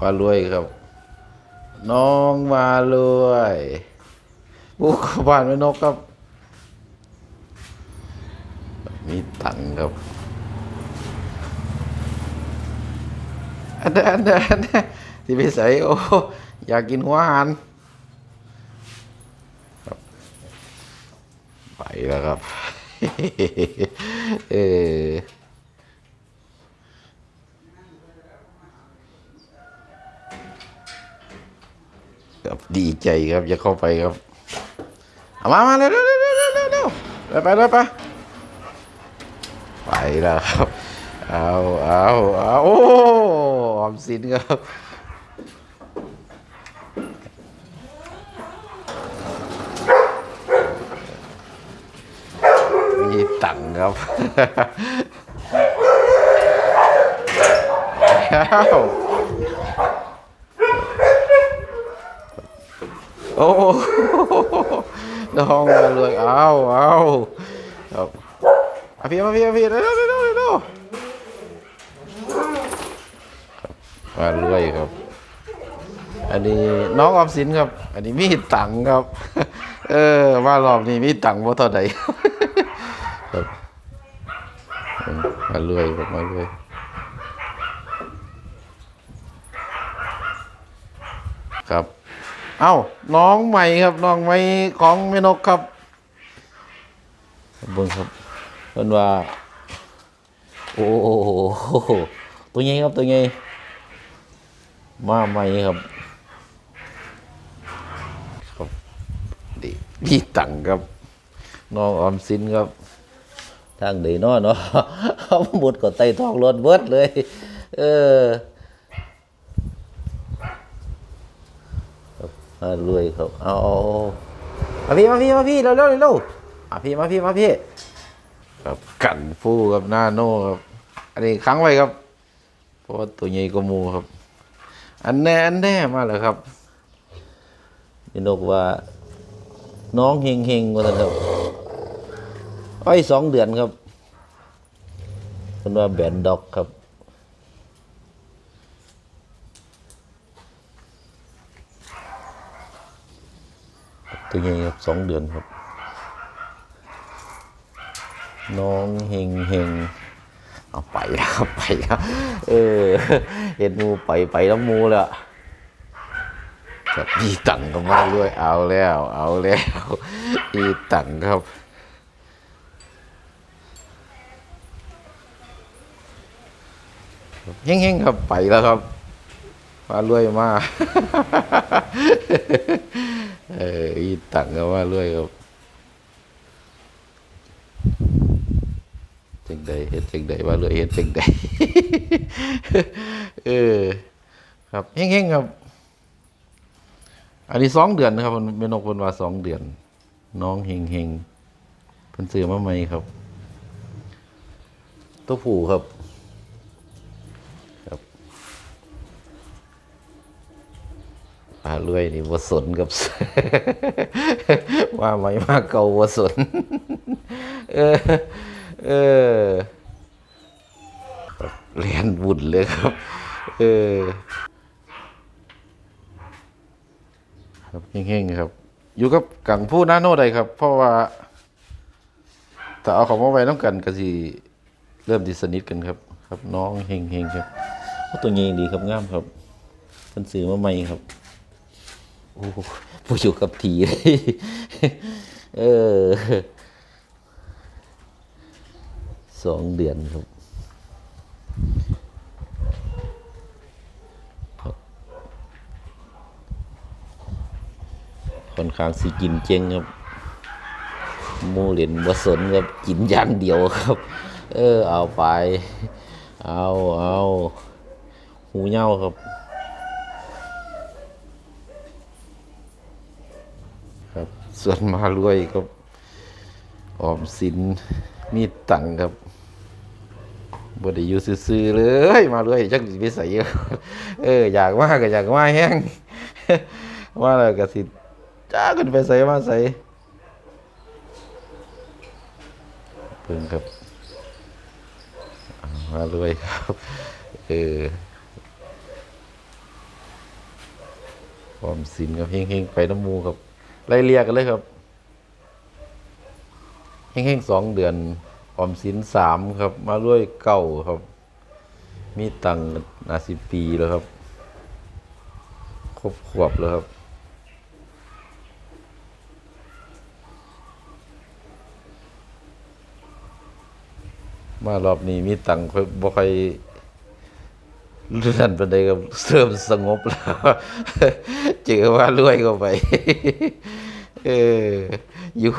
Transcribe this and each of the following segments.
มารวยครับ น้องมารวยบุกบ้านแม่นกครับ มีตังค์ครับอันนั้นอันนั้นอันนั้ที่ไปใส่โอ้อยากกินหัวหันไปแล้วครับ เออครับ ดีใจครับจะเข้าไปครับเอามามาเร็วเร็วเร็วเร็วเร็วเร็วเร็วไปไปไปไปแล้วครับ เอาเอาเอาโอ้ออมสินครับมีตังครับอ้าว โอ้โหน้องมารวยเอาเอาครับมาพี่มาพี่มาพี่เร็วเร็วเร็วเร็วเร็วครับมารวยครับ อันนี้น้องออมสินครับ อันนี้มีตังครับ เออว่ารอบนี้มีตังค์บ่เท่าใดครับมารวยครับมารวยครับ เอ้าน้องใหม่ครับน้องใหม่ของแม่นกครับเบิ่งครับเพิ่นว่า โอ้โหตัวใหญ่ครับตัวใหญ่มาใหม่ครับครับดีมีตังค์ครับน้องออมสินครับ ทางเดีนอเนาะเอาหมดก็ไต่ท้องรถเบิดเลย เออ รับมารวยครับเอาเอามาพี่มาพี่มาพี่เร็วเร็วเร็วเร็วมาพี่มาพี่มาพี่ครับกันฟูครับหน้าโน่ครับ อันนี้ค้างไว้ครับเพราะว่าตัวใหญ่กว่ามูครับ อันแน่อันแน่มาแล้วครับพี่นกว่า น้องเฮงเฮงว่าซั่นครับอ้อยสองเดือนครับคนว่าแบนด็อกครับ ตัวใหญ่ครับสองเดือนครับ น้องเฮงเฮงเอาไปแล้วครับไปแล้วเออเห็นมูไปไปแล้วมูแล้วครับมีตังก็มาด้วยเอาแล้ว เอาแล้วมีตังครับเฮงๆครับไปแล้วครับ มารวยมาก เอออีตังก็มารวยครับจังใดเฮ็ดจังใดว่ารวยเฮ็ดจังใดเออ ครับเฮงๆครับ อันนี้สองเดือนนะครับมันเป็นนกเป็นว่าสองเดือน น้องเฮงเฮงเพิ่นซื้อมาใหม่ครับ ตัวผู้ครับ ปลารวยนี่บ่สนกับ ว่าไม่มาเก่าบ่สน เออ เออเรียนบุญเลยครับ เออครับเฮงๆครับ อยู่กับกังผู้น้าโน่ใดครับ เพราะว่าถ้าเอาของมาไว้น้ำกันก็สิเริ่มที่สนิทกันครับ ครับ น้องเฮงๆครับตัวใหญ่ดีครับงามครับเพิ่นซื้อมาใหม่ครับ โอ้ผู้อยู่กับทีเลยเออสองเดือนครับค่อนข้างสิกินเจงครับหมูเหรียญบสนครับกินอย่างเดียวครับ เออ เอาไป เอาเอาหูเหย้าครับ ครับ ส่วนมารวยครับ ออมสินมีตังครับบ่ได้อยู่ซื่อๆเลยมารวยจักสิไปใส่เอออยากมาก็อยากมาแห้งว่าแล้วก็สิจ้ากันไปใส่มาใส่เพิ่งครับมารวยครับเออออมสินครับเฮงๆไปน้ำมูครับ ไล่เรียกกันเลยครับเฮงๆสองเดือนออมสินสามครับ มาด้วยเก้าครับ มีตังค์นาสิปีแล้วครับ ครบขวบแล้วครับมารอบนี้มีตังค์ค่อยบ่ค่อยรู้นั่นเป็นใดก็เริ่มสงบแล้วเจอว่ารวยเข้าไป เอออยู่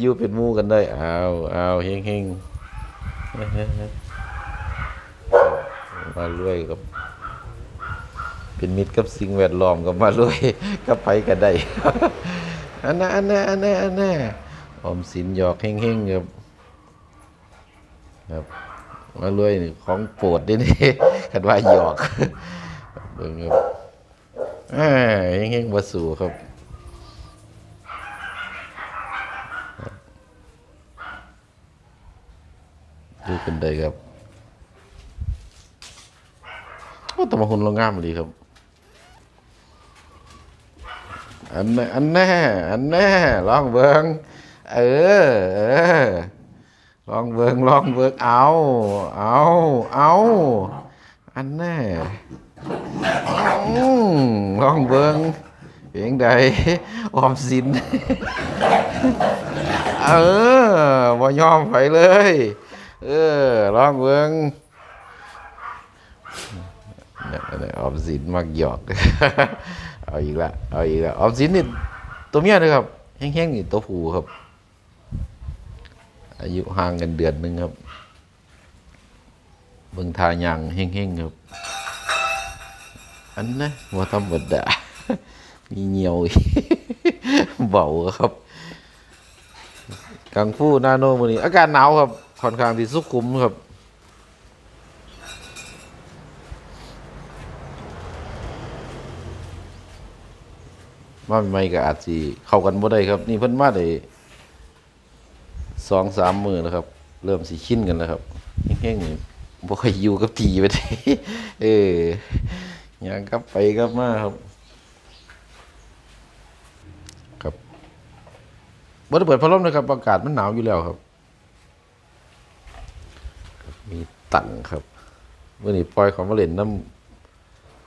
อยู่เป็นมู่กันได้เอาเอาเฮงเฮงมารวยกับ เป็นมิตรกับสิ่งแวดล้อมกับมารวยกับไปกันได้อันนั้นอันนั้นอันนั้นอันนั้นออมสินหยอกเฮงๆครับครับมารวยของโปรดนี่นี่คันว่าหยอกเบิ่งครับอ่าเฮงๆบ่สู่ครับ ดูกันได้ครับโอ้แต่มาหุ่นเรางามเลยครับ อันแน่อันแน่อันแน่ลองเบิงเออเออลองเบิงลองเบิงเอาเอาเอาอันแน่ลองเบิงเพียงใดออมสิน เออบ่ยอมไปเลย เออลองเบิงเนี่ยเนี่ยออมสินมักหยอก เอาอีกละเอาอีกละออมสินนี่ตัวเมียนะครับแห้งๆนี่ตัวผู้ครับ อายุห่างกันเดือนหนึ่งครับเบิ่งทายังเฮงๆครับ อันนะว่าธรรมดามีเหนียวเบาครับกังฟูนาโนมือนี้ อากาศหนาวครับ ค่อนข้างที่สุขุมครับ มาใหม่ๆก็อาจสิเข้ากันบ่ได้ครับ นี่เพิ่นมาได้สองสามมือแล้วครับ เริ่มสิชินกันแล้วครับแห้งๆนี่บ่ค่อยอยู่กับทีไปเออย่างกลับไปกลับมาครับครับบ่ได้เปิดพัดลมนะครับ อากาศมันหนาวอยู่แล้วครับ มี ตังครับเมื่อนี้ปล่อยของมาเล่นน้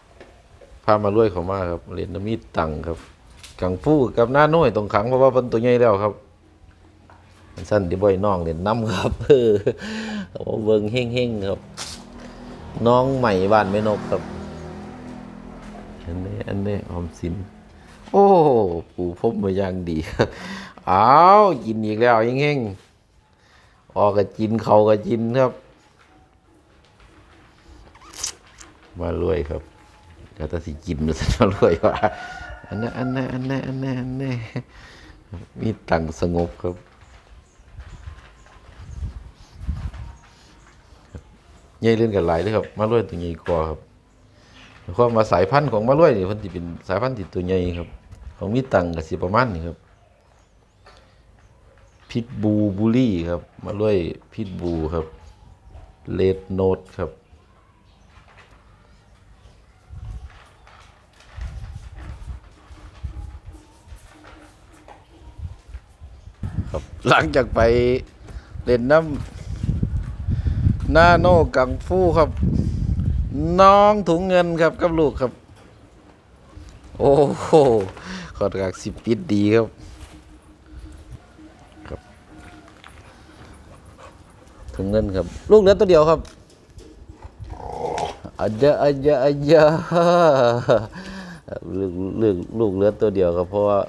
ำพามาลุยเขามาครับเล่นน้ำมีดตังครับกังฟูกับหน้าน้อยตรงขังเพราะว่าเป็นตัวใหญ่แล้วครับสั้นที่บ่อยน้องเล่นน้ำครับเออเขาเบิงเฮ่งๆครับ น้องใหม่บ้านแม่นกครับอันนี้อันนี้ออมสินโอ้ปูพบมาอย่างดีอ้าวกินอีกแล้วเฮ่งออกก็กินเขาก็กินครับ มารวยครับก็ถ้าสิกินมันจะมารวยว่าอันนั้นอันนั้นอันนั้นอันนั้นอันนั้นมีตังสงบครับ ใหญ่เล่นกันหลายเลยครับมะรวยตัวใหญ่กว่าครับความมาสายพันธุ์ของมะรวยนี่มันสิเป็นสายพันธุ์ที่ตัวใหญ่ครับ ของมีตังก็สิประมาณนี้ครับ พิทบูบูลลี่ครับมะรวยพิทบูครับเลดโนดครับ หลังจากไปเล่นน้ำนาโนกังฟูครับ น้องถุงเงินครับกับลูกครับ โอ้โหขอดกากสิบปิดดีครับครับ ถุงเงินครับ ลูกเหลือตัวเดียวครับอาจจะอาจจะอาจจะลูกลูกลูกเหลือตัวเดียวครับเพราะว่า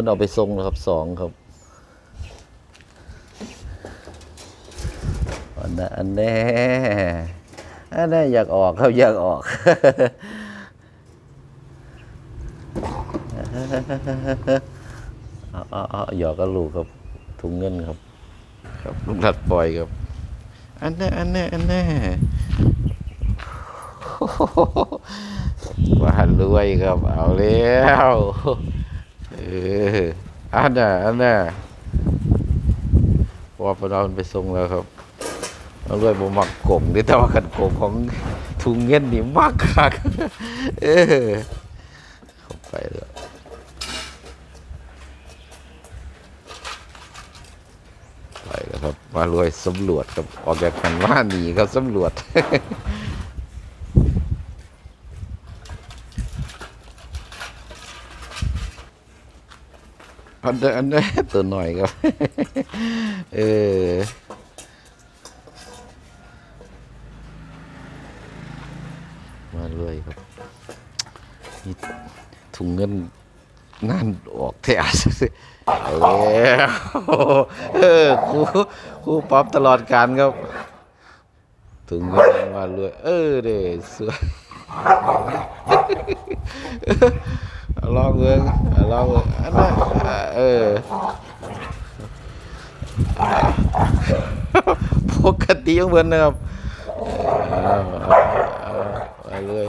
พิ่นเอาไปทรงนะครับสองครับอันนั้นอันแน่อันแน่อยากออกครับอยากออกเอาเอาเอาหยอกกับลูกครับถุงเงินครับ ครับลูกหลัดปล่อยครับ อันแน่อันแน่อันแน่ว่ารวยครับ เอาแล้ว ออันน่ะอันน่ะพอเราไปส่งแล้วครับเอาด้วยบ่มักโกงนี่แต่ว่ากันกงของถุงเงินนี่มากคักเออเข้าไปแล้วไปแล้วครับมารวยสำรวจครับออกจากกันว่าหนีครับสำรวจ อันเดออันเดอตัวหน่อยครับ เออมาเลยครับนี่ถุงเงินนั่นออกแท้เออเออครูครูป๊อปตลอดการครับถุงเงินมาเลยเออเด้สวย ลองเมืองเอาลองเมืองอันนั้นเออปกติของเพื่อนนะครับไปเลย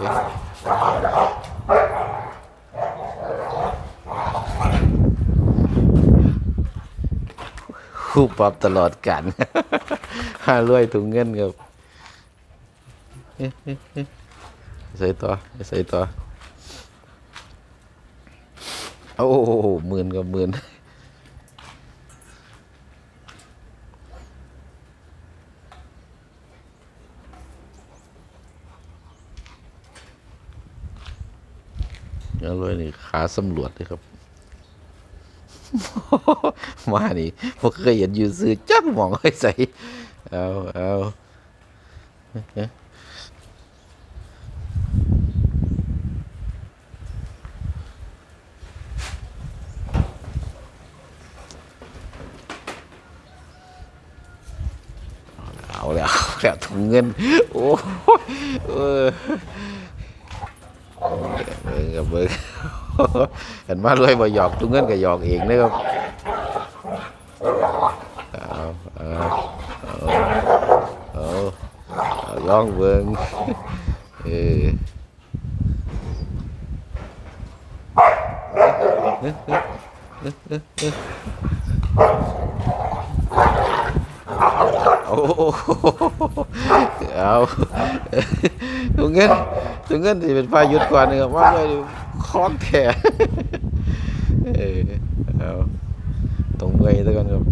คู่ปรับตลอดกันหารวยถุงเงินครับใส่ต่อใส่ต่อ โอ้โหหมื่นกับหมื่นอารวยนี่ขาสำรวจเลยครับ มานี่พวกเคยเห็นยูซื้อจักหมองไว้ใส่ เอาเอาเอา แล้วเอาแล้วถุงเงิน โอ้ยเออเบิ่งกับเบิ่งเห็นมาเลยบ่หยอกถุงเงินก็หยอกเองนะครับเอาเอาเอาเอาเอาลองเบิ่งเออโอ้ โหเอาถุงเงินถุงเงินที่เป็นไฟหยุดก่อนนะครับว่าเลยคล้องแขนเออเอาตรงเมื่อยแล้วกันครับ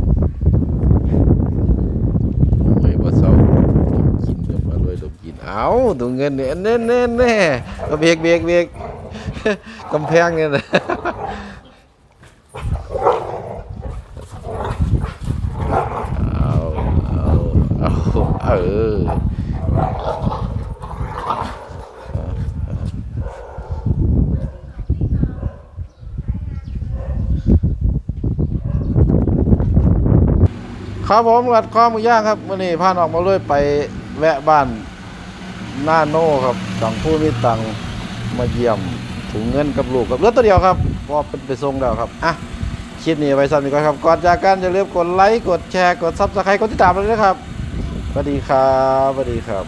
ไม่ว่าเศร้ากินเงินมาเลยดมกินเอาตัวเงินเนี่ยแน่แน่แน่ก็เบียกเบียกเบียกกำแพงเนี่ยนะเอาเอาเอาเออ ครับผมกัดข้อหมูย่างครับมื่อนี้พานออกมาเลยไปแวะบ้านหน้าโน่ครับดังผู้มีตังมาเยี่ยมถุงเงินกับลูกกับเลือตัวเดียวครับเพราะว่าเป็นไปทรงแล้วครับอะคลิปนี้ไว้ซ้ำอีกก่อนครับก่อนจากกันอย่าลืมกดไลค์กดแชร์กดซับสไครต์กดติดตามเลยนะครับสวัสดีครับสวัสดีครับ